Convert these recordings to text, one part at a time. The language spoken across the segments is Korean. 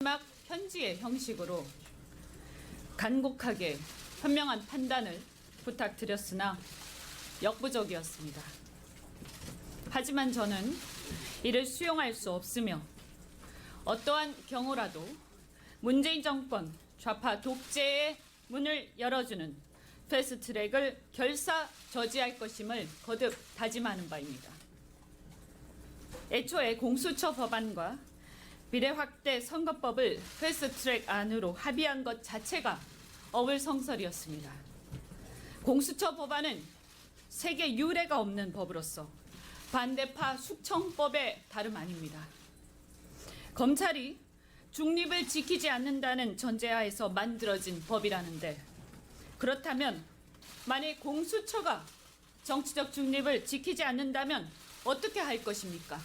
마지막 편지의 형식으로 간곡하게 현명한 판단을 부탁드렸으나 역부족이었습니다. 하지만 저는 이를 수용할 수 없으며 어떠한 경우라도 문재인 정권 좌파 독재의 문을 열어주는 패스트 트랙을 결사 저지할 것임을 거듭 다짐하는 바입니다. 애초에 공수처 법안과 미래 확대 선거법을 패스트트랙 안으로 합의한 것 자체가 어불성설이었습니다. 공수처 법안은 세계 유례가 없는 법으로서 반대파 숙청법의 다름 아닙니다. 검찰이 중립을 지키지 않는다는 전제하에서 만들어진 법이라는데 그렇다면 만약 공수처가 정치적 중립을 지키지 않는다면 어떻게 할 것입니까?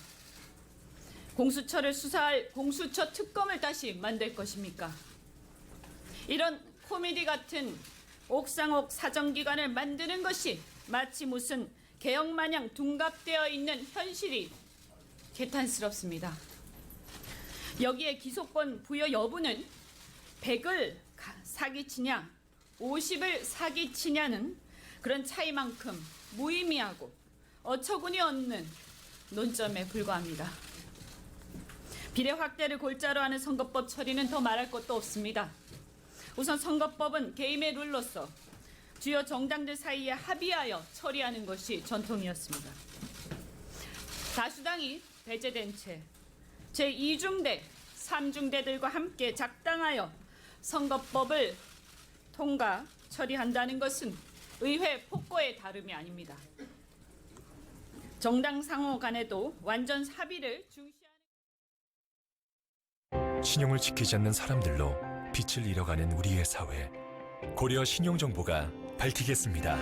공수처를 수사할 공수처 특검을 다시 만들 것입니까? 이런 코미디 같은 옥상옥 사정기관을 만드는 것이 마치 무슨 개혁 마냥 둔갑되어 있는 현실이 개탄스럽습니다. 여기에 기소권 부여 여부는 100을 사기치냐, 50을 사기치냐는 그런 차이만큼 무의미하고 어처구니 없는 논점에 불과합니다. 비례 확대를 골자로 하는 선거법 처리는 더 말할 것도 없습니다. 우선 선거법은 개임의 룰로서 주요 정당들 사이에 합의하여 처리하는 것이 전통이었습니다. 다수당이 배제된 채 제2중대, 3중대들과 함께 작당하여 선거법을 통과 처리한다는 것은 의회 폭거의 다름이 아닙니다. 정당 상호 간에도 완전 합의를 중시하는 신용을 지키지 않는 사람들로 빛을 잃어가는 우리의 사회. 고려 신용정보가 밝히겠습니다.